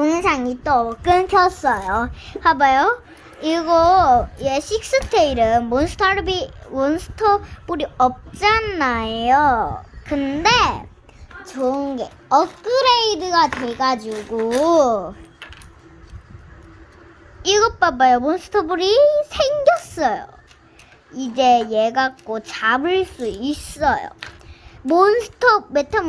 동영상이 또 끊겼어요. 봐봐요. 이거 얘 식스테일은 몬스터비 몬스터볼이 없잖아요. 근데 좋은 게 업그레이드가 돼가지고 이것 봐봐요. 몬스터볼이 생겼어요. 이제 얘 갖고 잡을 수 있어요. 몬스터 메타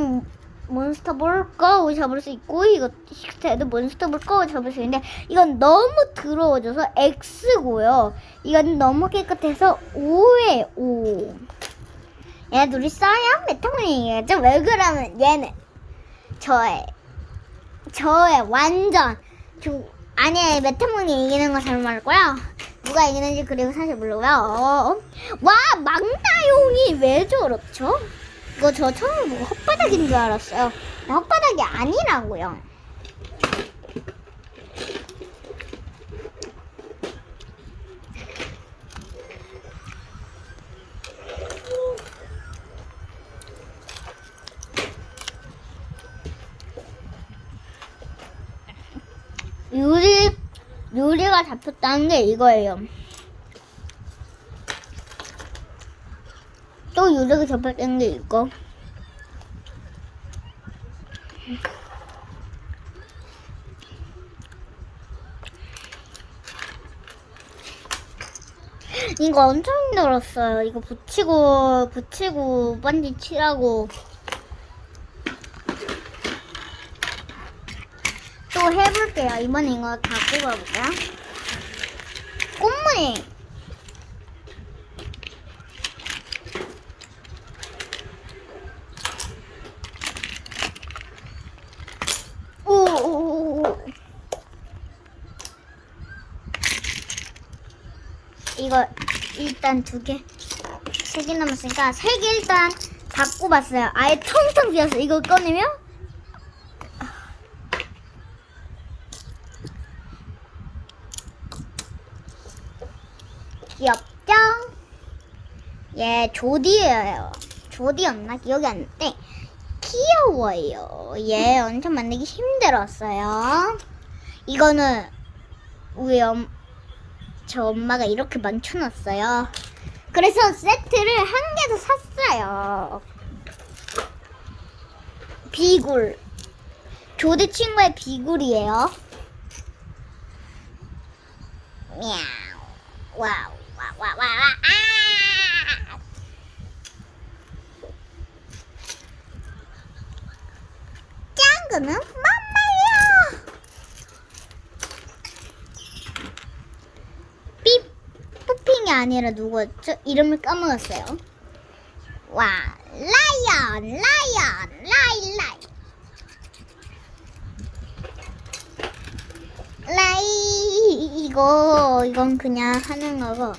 몬스터볼 거 잡을 수 있고 이거 식스테도 몬스터볼 거 잡을 수 있는데 이건 너무 더러워져서 X고요. 이건 너무 깨끗해서 O에 O. 얘 둘이 싸야 메타몬이겠죠? 왜 그러면 얘는 저의 저의 완전 저 아니 메타몬이 이기는 거 잘못 말했고요. 누가 이기는지 그리고 사실 모르고요. 어, 와 망나용이 왜 저렇죠? 이거 저 처음 보고 혓바닥인 줄 알았어요. 혓바닥이 아니라고요. 유리 유리가 잡혔다는 게 이거예요. 또 유리가 잡혔다는 게 이거. 이거 엄청 힘들었어요. 이거 붙이고 붙이고 반지 칠하고 또 해볼게요. 이번에 이거 다 뽑아볼게요. 꽃무늬 오오오오 이 거 일단 두 개, 세 개 남았으니까 세 개 일단 다 꼽았어요. 아예 텅텅 비었어. 이거 꺼내면 귀엽죠? 얘 조디예요. 조디였나 기억이 안 나는데 귀여워요. 얘 엄청 만들기 힘들었어요. 이거는 우리 엄, 저 엄마가 이렇게 만져놨어요. 그래서 세트를 한개더 샀어요. 비굴. 조디 친구의 비굴이에요. 미야우. 와우. 와우. 와우. 와우. 아! 짱구는 맘마야. 삐 뿌핑이 아니라 누구였죠? 이름을 까먹었어요. 와, 라이언, 라이언, 라이, 라이. 라이, 이거, 이건 그냥 하는 거고.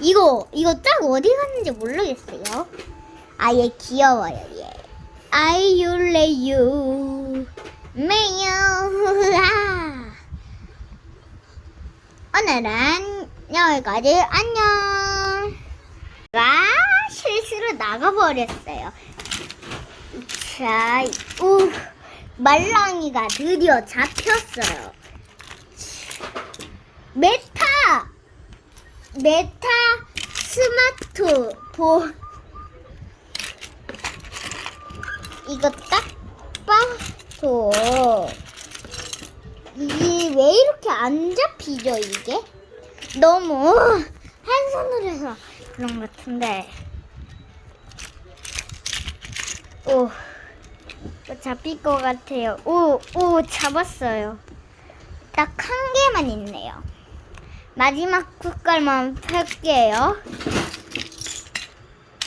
이거, 이거 딱 어디 갔는지 모르겠어요. 아, 얘 귀여워요, 얘. 아이유 레유, 메요, 아. 오늘은 여기까지 안녕. 와 실수로 나가버렸어요. 자, 우 말랑이가 드디어 잡혔어요. 메타 메타 스마트 보 이거 딱 봐도 이게 왜 이렇게 안 잡히죠 이게? 너무 한 손으로 해서 그런 것 같은데. 오, 또 잡힐 것 같아요. 오, 오 잡았어요. 딱 한 개만 있네요. 마지막 색깔만 펼게요.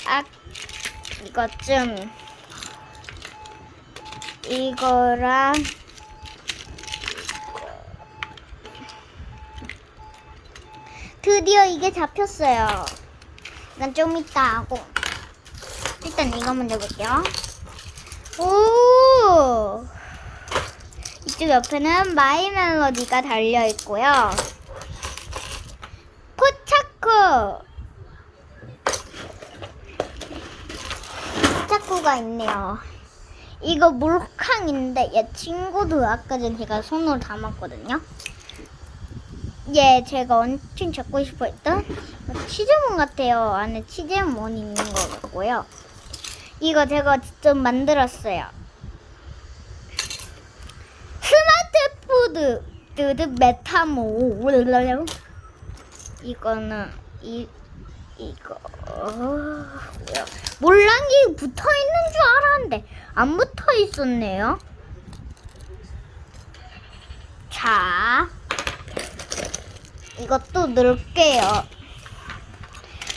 아 이것 좀 이거랑 드디어 이게 잡혔어요. 이건 좀 이따 하고. 일단 이거 먼저 볼게요. 오! 이쪽 옆에는 마이 멜로디가 달려 있고요. 포차코! 포차코가 있네요. 이거 물캉인데 얘 친구도 아까 전에 제가 손으로 담았거든요. 얘 제가 엄청 잡고 싶어 했던 치즈몬 같아요. 안에 치즈몬 있는 것 같고요. 이거 제가 직접 만들었어요. 스마트 푸드 드드 메타모 이거는 이 이거 몰랑이 붙어 있는 줄 알았는데 안 붙어 있었네요. 자 이것도 넣을게요.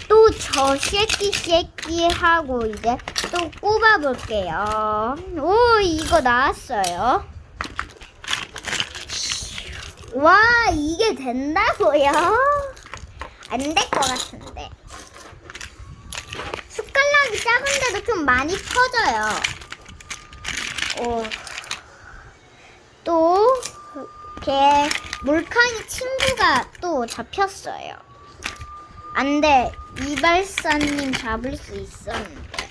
또 저 쉐끼 쉐끼 하고 이제 또 꼽아볼게요. 오 이거 나왔어요. 와 이게 된다고요? 안 될 것 같은데. 숟가락이 작은데도 좀 많이 터져요. 오. 또, 걔, 몰캉이 친구가 또 잡혔어요. 안 돼. 이발사님 잡을 수 있었는데.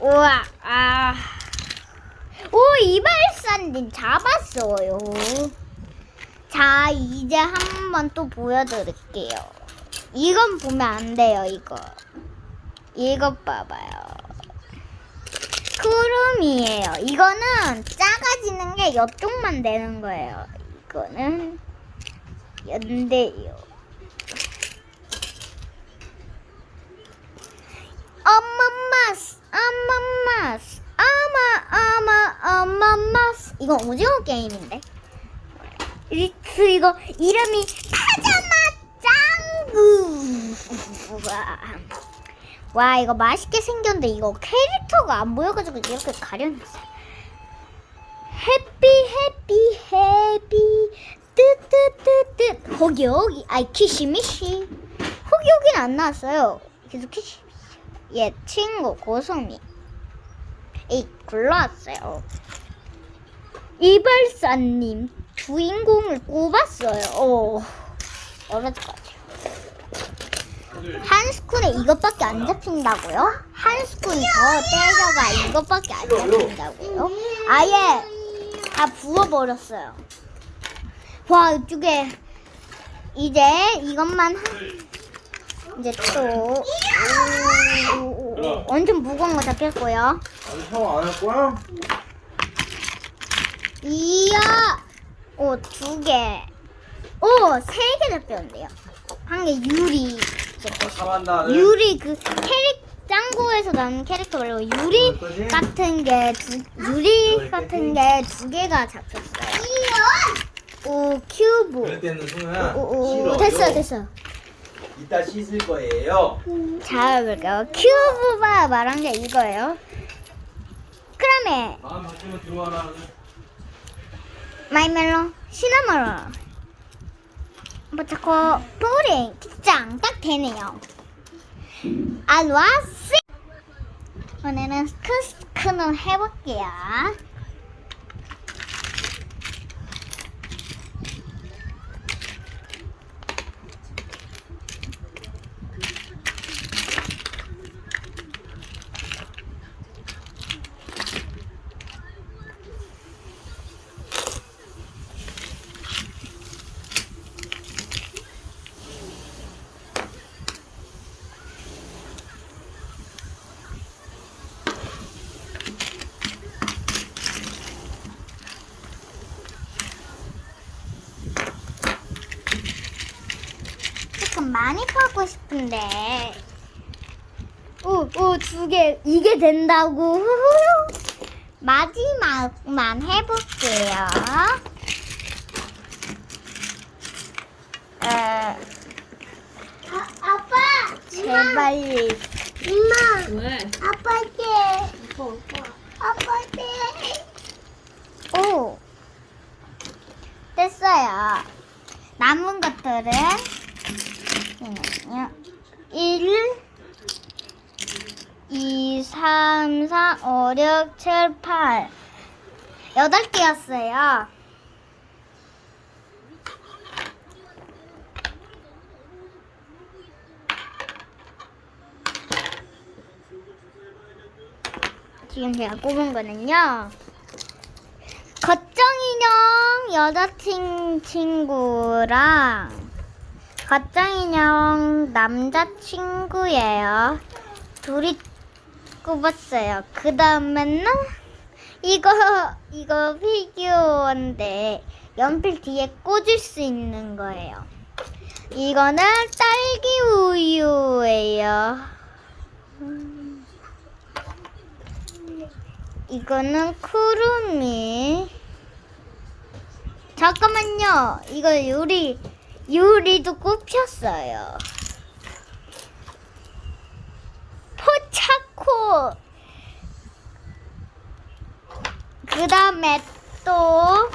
우와, 아. 오, 이발사님 잡았어요. 자, 이제 한번 또 보여드릴게요. 이건 보면 안 돼요, 이거. 이것 봐봐요. 크롬이에요. 이거는 작아지는 게 이쪽만 되는 거예요. 이거는 연대요. 엄마마스, 엄마마스, 아마, 아마, 엄마마스. 이거 오징어 게임인데. 리트 이거 이름이 파자마 짱구. 와. 와 이거 맛있게 생겼는데 이거 캐릭터가 안 보여가지고 이렇게 가려놨어. 해피 해피 해피 뜨뜨뜨뜨 거기 여기 아이 키시미시 거기 여긴 안 나왔어요. 계속 키시미시. 얘 친구 고성이. 이 굴러왔어요. 이발사님 주인공을 꼽았어요. 어, 어려질 것 같아요. 한 스푼에 이것밖에 안 잡힌다고요? 한 스푼 더 때려가 이것밖에 안 잡힌다고요? 아예 다 부어버렸어요. 와 이쪽에 이제 이것만 한- 이제 또 오, 오, 오, 완전 무거운 거 잡혔고요. 아직 샤워 안 할 거야? 이야, 오, 두 개. 오, 세개 잡혔는데요. 한 개 유리. 참한다. 유리 그 캐릭, 짱구에서 나오는 캐릭터 말고 유리 거지? 같은 게 두, 유리 같은 게 두 개가 잡혔어 요. 오, 큐브. 그럴 때는 소녀야. 오, 오. 됐어요, 됐어요. 이따 씻을 거예요. 자, 볼까요? 큐브가 말한 게 이거예요. 그러면 마음 바뀌면 들어와라. 마이멜로 시나모로 뭐 자꾸 푸딩 짱딱 되네요 알와스 오늘은 스크스크는 해볼게요 많이 파고 싶은데 오 오 두 개 이게 된다고 후후후. 마지막만 해볼게요 에, 아, 아빠! 제발 엄마! 왜? 아빠께! 오빠 오빠 아빠께! 오 됐어요 남은 것들은 잠깐만요 1 2 3 4 5 6 7 8 여덟 개였어요 지금 제가 꼽은 거는요. 겉정인형 여자친구랑 겉정인형 남자친구예요. 둘이 꼽았어요. 그 다음에는 이거 이거 피규어인데 연필 뒤에 꽂을 수 있는 거예요. 이거는 딸기 우유예요. 음. 이거는 쿠루미. 잠깐만요. 이거 유리 유리도 꼽혔어요. 포차 코. 그 다음에 또,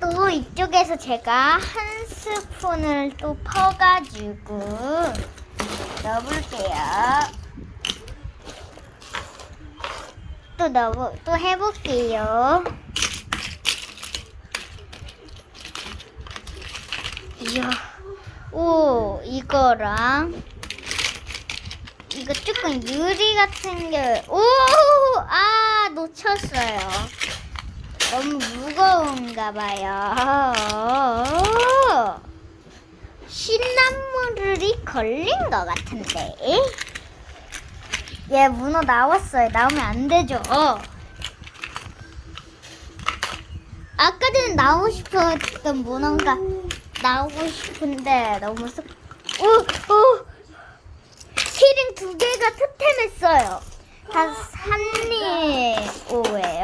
또 이쪽에서 제가 한 스푼을 또 퍼가지고 넣어볼게요. 또 넣어, 또 해볼게요. 이야, 오, 이거랑, 이거 조금 유리 같은 게, 오! 아, 놓쳤어요. 너무 무거운가 봐요. 신난물이 걸린 것 같은데. 얘 문어 나왔어요. 나오면 안 되죠. 아까 전에 나오고 싶었던 문어가 나오고 싶은데 너무 습. 오, 오. 두 개가 득템했어요. 다 산리오예요.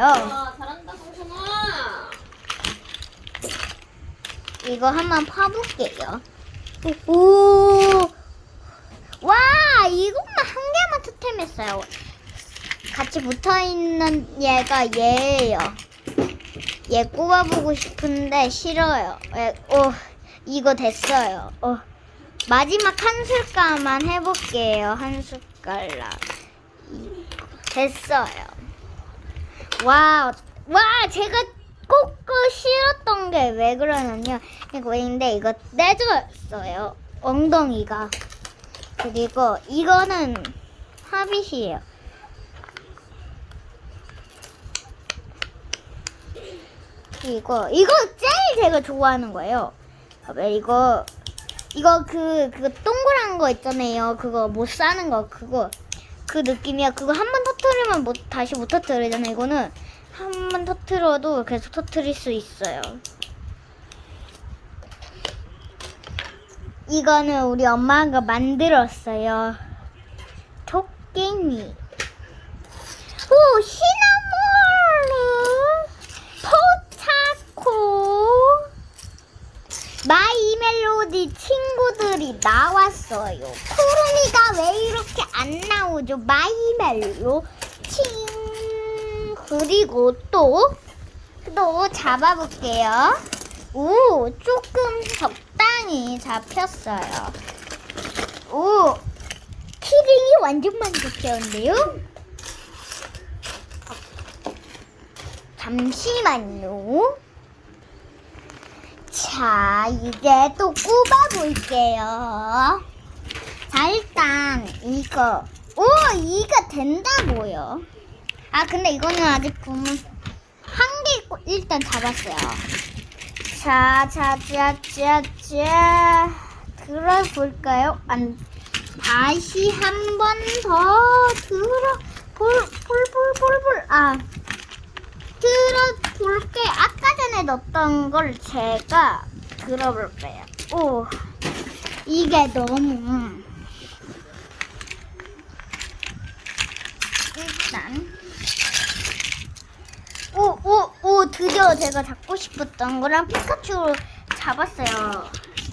아, 잘한다, 성성아. 이거 한번 파볼게요. 오, 와, 이것만 한 개만 득템했어요. 같이 붙어 있는 얘가 얘예요. 얘 꼽아보고 싶은데 싫어요. 에, 오, 이거 됐어요. 어, 마지막 한 숟갈만 해볼게요. 한 숟갈락. 이- 됐어요. 와, 와, 제가 꼽고 싫었던 게 왜 그러냐면요. 이거 왜인데 이거 떼졌어요. 엉덩이가. 그리고 이거는 하빗이에요. 이거 이거 제일 제가 좋아하는 거예요. 왜 이거 이거 그 그거 동그란 거 있잖아요. 그거 못 사는 거 그거 그 느낌이야. 그거 한 번 터트리면 못 다시 못 터트리잖아요. 이거는 한 번 터트려도 계속 터트릴 수 있어요. 이거는 우리 엄마가 만들었어요. 토끼미. 오, 시나모르. 포차코. 마이 멜로디 친구들이 나왔어요. 쿠루미가 왜 이렇게 안 나오죠? 마이 멜로 친. 그리고 또, 또 잡아볼게요. 오, 조금 적당히 잡혔어요. 오, 키링이 완전 만족스러운데요? 잠시만요. 자, 이제 또 꼽아볼게요. 자, 일단 이거. 오, 이가 된다고요. 아, 근데 이거는 아직 보면 한 개 일단 잡았어요. 자, 자, 자, 자, 자. 들어볼까요? 안, 다시 한 번 더 들어, 볼, 볼, 볼, 볼, 볼. 아, 들어 볼게. 아까 전에 넣었던 걸 제가 들어볼게요. 오, 이게 너무. 일단. 오, 오, 오, 드디어 제가 잡고 싶었던 거랑 피카츄 잡았어요.